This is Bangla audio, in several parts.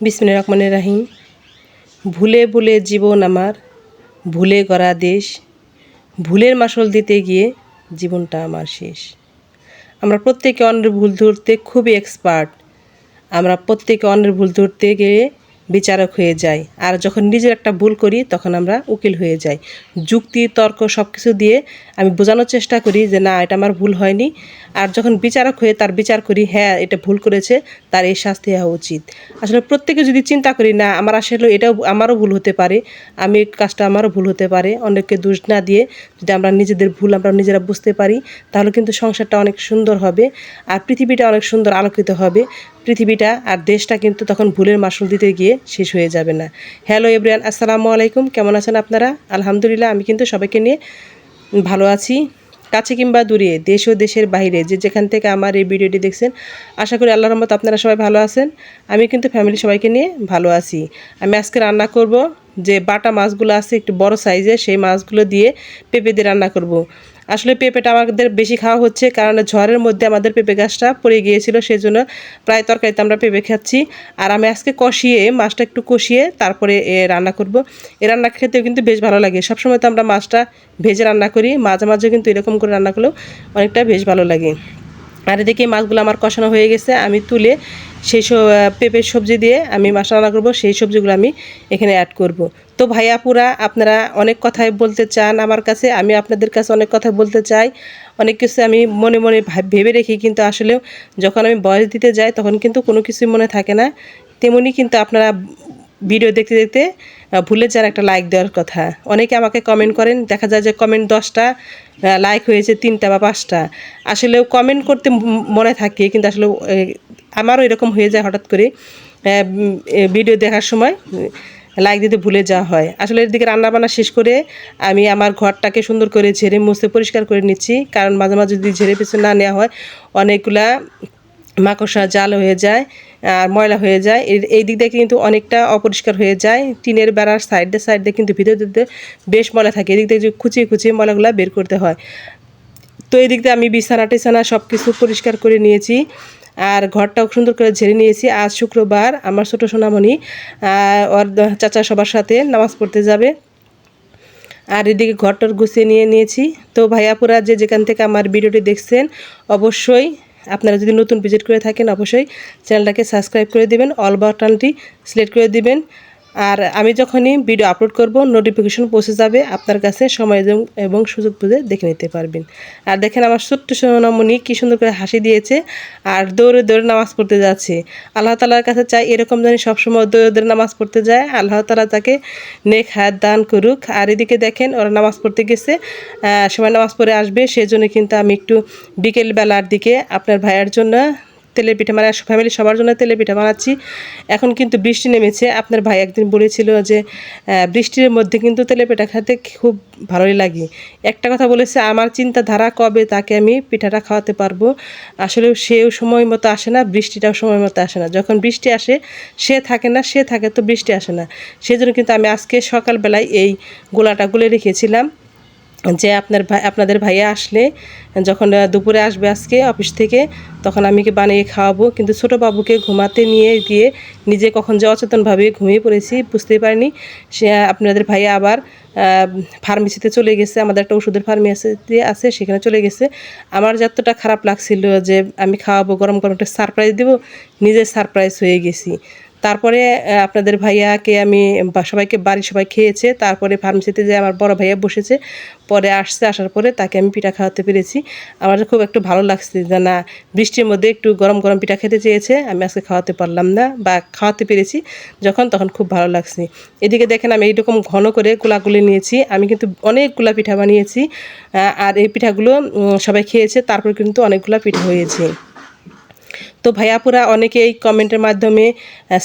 বিসমিন রহমানের রাহিম। ভুলে ভুলে জীবন আমার, ভুলে গড়া দেশ, ভুলের মাসল দিতে গিয়ে জীবনটা আমার শেষ। আমরা প্রত্যেকে অন্যের ভুল ধরতে খুবই এক্সপার্ট আমরা প্রত্যেকে অন্যের ভুল ধরতে গিয়ে বিচারক হয়ে যাই। আর যখন নিজের একটা ভুল করি, তখন আমরা উকিল হয়ে যাই। যুক্তি, তর্ক সব কিছু দিয়ে আমি বোঝানোর চেষ্টা করি যে, না, এটা আমার ভুল হয়নি। আর যখন বিচারক হয়ে তার বিচার করি হ্যাঁ এটা ভুল করেছে, তার এই শাস্তি হওয়া উচিত। আসলে প্রত্যেকে যদি চিন্তা করি, না, আমার আসলে এটাও, আমারও ভুল হতে পারে, আমি কাজটা আমারও ভুল হতে পারে। অনেককে দোষ না দিয়ে যদি আমরা নিজেদের ভুল আমরা নিজেরা বুঝতে পারি, তাহলে কিন্তু সংসারটা অনেক সুন্দর হবে, আর পৃথিবীটা অনেক সুন্দর আলোকিত হবে। পৃথিবীটা আর দেশটা কিন্তু তখন ভুলের মাসুল দিতে গিয়ে শেষ হয়ে যাবে না। হ্যালো এব্রিয়ান আসসালামু আলাইকুম। কেমন আছেন আপনারা? আলহামদুলিল্লাহ, আমি কিন্তু সবাইকে নিয়ে ভালো আছি। কাছে কিংবা দূরে, দেশ ও দেশের বাইরে, যে যেখান থেকে আমার এই ভিডিওটি দেখছেন, আশা করি আল্লাহর রহমত আপনারা সবাই ভালো আছেন। আমি কিন্তু ফ্যামিলি সবাইকে নিয়ে ভালো আছি। আমি আজকে রান্না করব যে বাটা মাছগুলো আছে, একটু বড় সাইজের সেই মাছগুলো দিয়ে পেঁপে দিয়ে রান্না করব। আসলে পেঁপেটা আমাদের বেশি খাওয়া হচ্ছে, কারণ ঝড়ের মধ্যে আমাদের পেঁপে গাছটা পড়ে গিয়েছিল সেই জন্য প্রায় তরকারিতে আমরা পেঁপে খাচ্ছি। আর আমি আজকে কষিয়ে মাছটা একটু কষিয়ে তারপরে এ রান্না করব। এ রান্না খেতেও কিন্তু বেশ ভালো লাগে। সবসময় তো আমরা মাছটা ভেজে রান্না করি, মাঝে মাঝে কিন্তু এরকম করে রান্না করলেও অনেকটা বেশ ভালো লাগে। আর এদিকে মাছগুলো আমার কষানো হয়ে গেছে, আমি তুলে সেই পেঁপের সবজি দিয়ে আমি মাছ রান্না করব, সেই সবজিগুলো আমি এখানে অ্যাড করব। তো ভাইয়াপুরা আপনারা অনেক কথাই বলতে চান আমার কাছে, আমি আপনাদের কাছে অনেক কথা বলতে চাই অনেক কিছু আমি মনে মনে ভাব- রেখি, কিন্তু আসলেও যখন আমি বয়স দিতে যাই, তখন কিন্তু কোনো কিছুই মনে থাকে না তেমনি কিন্তু আপনারা ভিডিও দেখতে দেখতে ভুলে যান একটা লাইক দেওয়ার কথা। অনেকে আমাকে কমেন্ট করেন, দেখা যায় যে কমেন্ট দশটা লাইক হয়েছে তিনটা বা পাঁচটা। আসলে কমেন্ট করতে মনে থাকে, কিন্তু আসলে আমারও এরকম হয়ে যায় হঠাৎ করে ভিডিও দেখার সময় লাইক দিতে ভুলে যাওয়া হয়। আসলে এদিকে রান্না বান্না শেষ করে আমি আমার ঘরটাকে সুন্দর করে ঝেড়ে মুছে পরিষ্কার করে নিচ্ছি, কারণ মাঝে মাঝে যদি ঝেড়ে পিছনে না নেওয়া হয়, অনেকগুলা মাকড়সা জাল হয়ে যায়, আর ময়লা হয়ে যায়। এই দিক দিয়ে কিন্তু অনেকটা অপরিষ্কার হয়ে যায়। টিনের বেড়ার সাইডে সাইডে কিন্তু ভিতরে ভিতরে বেশ ময়লা থাকে। এদিক দিয়ে খুঁচিয়ে খুঁচিয়ে ময়লাগুলো বের করতে হয়। তো এই দিক দিয়ে আমি বিছানা টিছানা সব কিছু পরিষ্কার করে নিয়েছি। আর ঘরটাও সুন্দর করে ঝেড়ে নিয়েছি। আজ শুক্রবার আমার ছোটো সোনামণি ওর চাচা সবার সাথে নামাজ পড়তে যাবে। আর এদিকে ঘরটর গুছিয়ে নিয়ে নিয়েছি। তো ভাইয়াপুরা যে যেখান থেকে আমার ভিডিওটি দেখছেন, অবশ্যই আপনারা যদি নতুন ভিজিট করে থাকেন, অবশ্যই চ্যানেলটাকে সাবস্ক্রাইব করে দিবেন অল বাটনটি সিলেক্ট করে দিবেন। আর আমি যখনই ভিডিও আপলোড করব নোটিফিকেশন পৌঁছে যাবে, আপনার কাছে সময় এবং- সুযোগ বুঝে দেখে নিতে পারবেন। আর দেখেন আমার ছোট্ট সোনামণি কি সুন্দর করে হাসি দিয়েছে আর দৌড়ে দৌড়ে নামাজ পড়তে যাচ্ছে। আল্লাহ তালার কাছে চাই এরকম জানি সবসময় দৌড়ে দৌড়ে নামাজ পড়তে যায়। আল্লাহ তালা তাকে নেক হায়াত দান করুক। আর এদিকে দেখেন ওরা নামাজ পড়তে গেছে সবাই নামাজ পড়ে আসবে। সেই জন্য কিন্তু আমি একটু বিকেলবেলার দিকে আপনার ভাইয়ের জন্য তেলের পিঠা মানে ফ্যামিলি সবার জন্য তেলের পিঠা বানাচ্ছি। এখন কিন্তু বৃষ্টি নেমেছে। আপনার ভাই একদিন বলেছিল যে বৃষ্টির মধ্যে কিন্তু তেলের পিঠা খেতে খুব ভালোই লাগে। একটা কথা বলেছে, আমার চিন্তাধারা কবে তাকে আমি পিঠাটা খাওয়াতে পারব? আসলে সেও সময় মতো আসে না, বৃষ্টিটাও সময় মতো আসে না। যখন বৃষ্টি আসে, সে থাকে না, সে থাকে তো বৃষ্টি আসে না। সেজন্য কিন্তু আমি আজকে সকালবেলায় এই গোলাটা গুলে রেখেছিলাম। যে আপনার ভাই আপনাদের ভাইয়া আসলে যখন দুপুরে আসবে আজকে অফিস থেকে, তখন আমি কি বানিয়ে খাওয়াবো। কিন্তু ছোটো বাবুকে ঘুমাতে নিয়ে গিয়ে নিজে কখন যে অচেতনভাবে ঘুমিয়ে পড়েছি, বুঝতেই পারিনি। সে আপনাদের ভাইয়া আবার ফার্মেসিতে চলে গেছে। আমাদের একটা ওষুধের ফার্মেসিতে আছে, সেখানে চলে গেছে। আমার যতটা খারাপ লাগছিল যে আমি খাওয়াবো, গরম গরম একটা সারপ্রাইজ দেবো নিজে সারপ্রাইজ হয়ে গেছি। তারপরে আপনাদের ভাইয়াকে আমি সবাইকে, বাড়ির সবাই খেয়েছে, তারপরে ফার্মেসিতে যে আমার বড় ভাইয়া বসেছে, পরে আসছে, আসার পরে তাকে আমি পিঠা খাওয়াতে পেরেছি। আমার খুব একটু ভালো লাগছে যে না, বৃষ্টির মধ্যে একটু গরম গরম পিঠা খেতে চেয়েছে, আমি আজকে খাওয়াতে পারলাম না, বা খাওয়াতে পেরেছি, যখন তখন খুব ভালো লাগছে। এদিকে দেখেন আমি এইরকম ঘন করে গোলাগুলি নিয়েছি, আমি কিন্তু অনেকগুলা পিঠা বানিয়েছি আর এই পিঠাগুলো সবাই খেয়েছে, তারপর কিন্তু অনেকগুলা পিঠা হয়েছে। তো ভাইয়াপুরা অনেকে এই কমেন্টের মাধ্যমে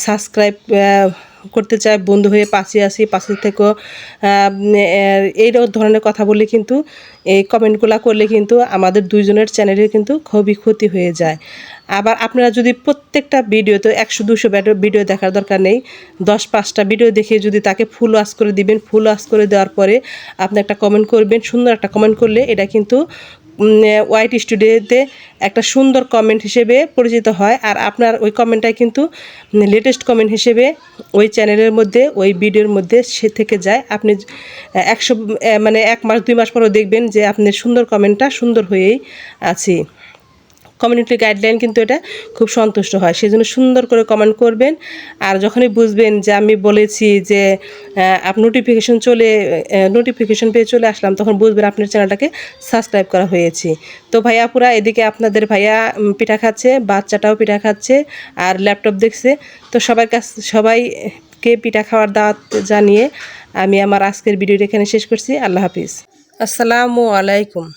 সাবস্ক্রাইব করতে চায়, বন্ধু হয়ে পাশে আসি পাশে থেকেও এই ধরনের কথা বলে কিন্তু, এই কমেন্টগুলো করলে কিন্তু আমাদের দুইজনের চ্যানেলের কিন্তু খুবই ক্ষতি হয়ে যায়। আবার আপনারা যদি প্রত্যেকটা ভিডিও তো একশো দুশো ভিডিও দেখার দরকার নেই, দশ পাঁচটা ভিডিও দেখে যদি তাকে ফুল ওয়াশ করে দিবেন ফুল ওয়াশ করে দেওয়ার পরে আপনি একটা কমেন্ট করবেন, সুন্দর একটা কমেন্ট করলে এটা কিন্তু হোয়াইট স্টুডিওতে একটা সুন্দর কমেন্ট হিসেবে পরিচিত হয়। আর আপনার ওই কমেন্টটাই কিন্তু লেটেস্ট কমেন্ট হিসেবে ওই চ্যানেলের মধ্যে, ওই ভিডিওর মধ্যে সে থেকে যায়। আপনি একশো মানে এক মাস, দুই মাস পরও দেখবেন যে আপনি সুন্দর কমেন্টটা সুন্দর হয়েই আছে। কমিউনিটি গাইডলাইন কিন্তু এটা খুব সন্তুষ্ট হয়। সেই জন্য সুন্দর করে কমেন্ট করবেন। আর যখনই বুঝবেন যে আমি বলেছি যে নোটিফিকেশন চলে নোটিফিকেশন পেয়ে চলে আসলাম, তখন বুঝবেন আপনার চ্যানেলটাকে সাবস্ক্রাইব করা হয়েছে। তো ভাইয়া পুরা এদিকে আপনাদের ভাইয়া পিঠা খাচ্ছে, বাচ্চাটাও পিঠা খাচ্ছে, আর ল্যাপটপ দেখছে। তো সবার কাছ, সবাইকে পিঠা খাওয়ার দাওয়াত জানিয়ে আমি আমার আজকের ভিডিওটা এখানে শেষ করছি। আল্লাহ হাফিজ। আসসালামু আলাইকুম।